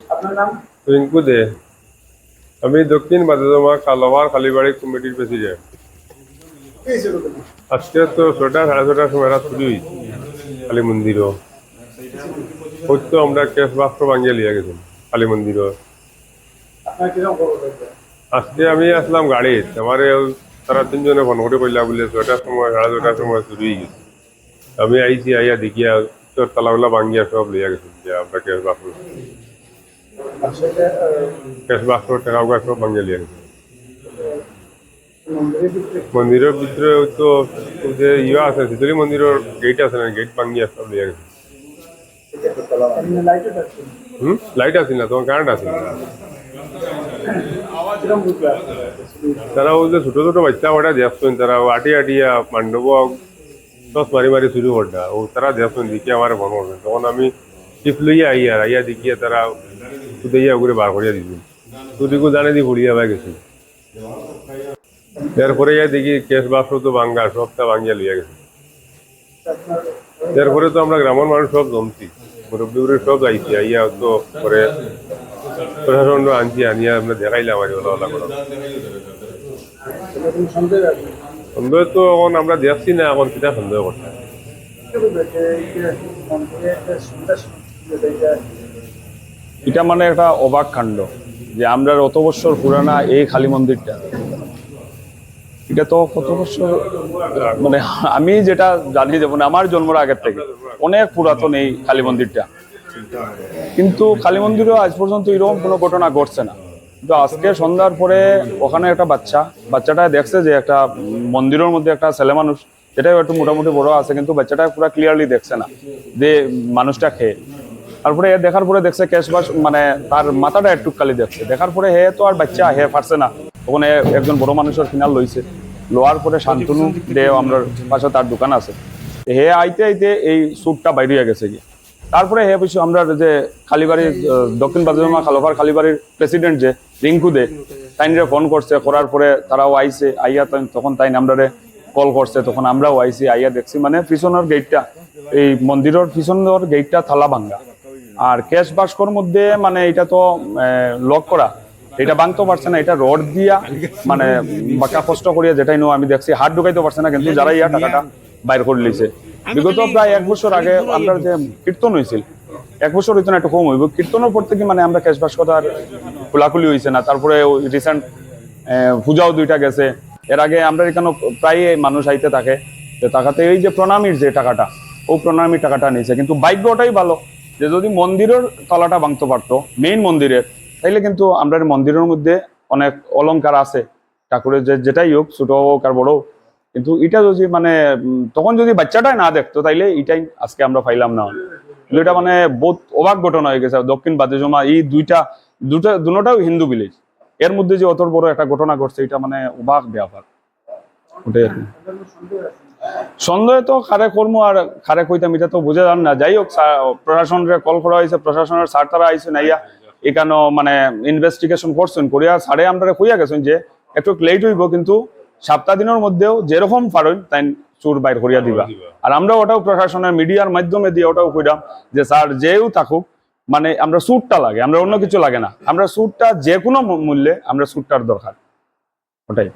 আপনার নাম রিঙ্কু দে আমি দক্ষিণ বাদাজমা কালোয়ার কালীবাড়ি কমিটির প্রেসিডেন্ট কি হয়েছিল তুমি আজকে তো ছটা সাড়ে ছটার সময় রাত শুরু হয়েছে কালী মন্দিরও হয়তো আমরা কেস বাস্ত্র ভাঙিয়ে লিয়ে গেছি কালী মন্দিরও আপনার কীরকম খবর হয়েছে আজকে আমি আসলাম গাড়িত আমার তারা তিনজনে ফোন করে কইলা বলে ছটার সময় সাড়ে ছটার সময় শুরু হয়ে গেছে আমি আইছি আইয়া দেখিয়া তোর তালাগুলা ভাঙিয়া সব লিয়ে গেছি যে আমরা কেস বাস্ত্র আর সেটা কেস বাস্ত্র টাকা উগা সব ভাঙিয়ে লিয়ে গেছি মন্দিরের ভিতরে মন্দিরের ভিতরে তো ওই যে ইয়া আছে শীতলী মন্দিরের গেট আছে না গেট ভাঙিয়া সব লিয়ে গেছে এমনি লাইটও থাকছে হুম লাইট আছে না তোমার কারেন্ট আছে না কীরকম বুঝলা তারা ওই যে ছোট ছোট বাচ্চা ওটা দেখছেন তারা ও আটি আটিয়া মান্ডব টস মারি মারি শুরু করটা ও তারা দেখছেন দেখি আমার মনে করবেন তখন আমি টিপ লইয়া আইয়া আইয়া দেখিয়া তারা সুদাইয়া ওগুলো বার করিয়া দিছিল সুদিকু জানে দি ভরিয়া হয়ে গেছে। এরপরে ইয়া দেখি কেস বাক্স তো ভাঙ্গা, সবটা ভাঙ্গিয়া লইয়া গেছে। এরপরে তো আমরা গ্রামের মানুষ সব জমছি মুরব্বী সব আইছি, আইয়া তো পরে প্রশাসন আনছি, আনিয়া আমরা দেখাইলাম আর ওলা ওলা করে। সন্দেহ তো এখন আমরা দেখছি না, এখন সেটা সন্দেহ করছে। এটা মানে একটা অবাক কাণ্ড যে আমরা অত বছর পুরানা এই কালী মন্দিরটা। এটা তো কত বছর? মানে আমি যেটা জানি যেমন আমার জন্মের আগের থেকে অনেক পুরাতন এই কালী মন্দিরটা। কিন্তু কালী মন্দিরেও আজ পর্যন্ত এরকম কোনো ঘটনা ঘটছে না। কিন্তু আজকে সন্ধ্যার পরে ওখানে একটা বাচ্চা, বাচ্চাটা দেখছে যে একটা মন্দিরের মধ্যে একটা ছেলে মানুষ যেটা একটু মোটামুটি বড় আছে, কিন্তু বাচ্চাটা পুরো ক্লিয়ারলি দেখছে না যে মানুষটা খেয়ে তারপরে দেখার পরে দেখছে ক্যাশবাস মানে তার মাথাটা একটু কালি দেখছে। দেখার পরে হে তো আর বাচ্চা হে পারছে না। তখন একজন বড় মানুষের ফিনাল লইছে। লোয়ার পরে শান্তনু দে আমরা পাশে তার দোকান আছে। হে আইতে আইতে এই স্যুটটা বাইরে গেছে কি তারপরে হে বলছি আমরা যে খালিবাড়ির দক্ষিণ বাজারমা খালোফার খালিবাড়ির প্রেসিডেন্ট যে, রিঙ্কু দে, তাইনরে ফোন করছে। করার পরে তারাও আইছে। আইয়া তখন তাই আমরারে কল করছে। তখন আমরাও আইছি। আইয়া দেখছি মানে পিছনের গেটটা এই মন্দিরের পিছনের গেটটা থালা ভাঙ্গা। আর ক্যাশ বাস্কর মধ্যে মানে এটা তো লক করা। এটা ভাঙতে পারছে না, এটা রড দিয়া মানে বাঁকা কষ্ট করিয়া যেটাই নো আমি দেখছি হাত ঢুকাইতে পারছে না, কিন্তু যারা ইয়া টাকাটা বাইর করে লিছে বিগত প্রায় এক বছর আগে আমরা যে কীর্তন হয়েছিল এক বছর হইতো না, একটু কম হইব। কীর্তনের পর থেকে মানে আমরা ক্যাশ বাস্কর আর খোলাখুলি হয়েছে না। তারপরে রিসেন্ট পূজাও দুইটা গেছে। এর আগে আমরা এখানে প্রায় মানুষ আইতে থাকে। তো এই যে প্রণামীর যে টাকাটা, ও প্রণামীর টাকাটা নিয়েছে কিন্তু বাইক ভাগ্যটাই ভালো। যে যদি মন্দিরের তলাটা ভাঙতে পারতো মেইন মন্দিরের, তাইলে কিন্তু আমরা মন্দিরের মধ্যে অনেক অলংকার আছে। ঠাকুরের যে যেটাই হোক, ছোট হোক আর বড় কিন্তু এটা যদি মানে তখন যদি বাচ্চাটাই না দেখতো, তাইলে এটাই আজকে আমরা পাইলাম না। কিন্তু এটা মানে বহুত অবাক ঘটনা হয়ে গেছে। দক্ষিণ বাদেজমা এই দুইটা, দুটা দুটাও হিন্দু ভিলেজ এর মধ্যে যে অত বড় একটা ঘটনা ঘটছে, এটা মানে অবাক ব্যাপার। ওটাই আর সন্দেহ তো খারে কর্ম আর খারে কইতাম এটা তো বুঝে যান না। যাই হোক প্রশাসনের কল করা হয়েছে প্রশাসনের স্যার তারা আইসেন আইয়া এখানে মানে ইনভেস্টিগেশন করছেন করিয়া সাড়ে আমরা কইয়া গেছেন যে একটু লেট হইব কিন্তু সপ্তাহ দিনের মধ্যেও যেরকম পারেন তাই চুর বাইর করিয়া দিবা। আর আমরা ওটাও প্রশাসনের মিডিয়ার মাধ্যমে দিয়ে ওটাও কইলাম যে স্যার যেও থাকুক মানে আমরা স্যুটটা লাগে আমরা অন্য কিছু লাগে না। আমরা স্যুটটা যে কোনো মূল্যে আমরা স্যুটটার দরকার। ওটাই।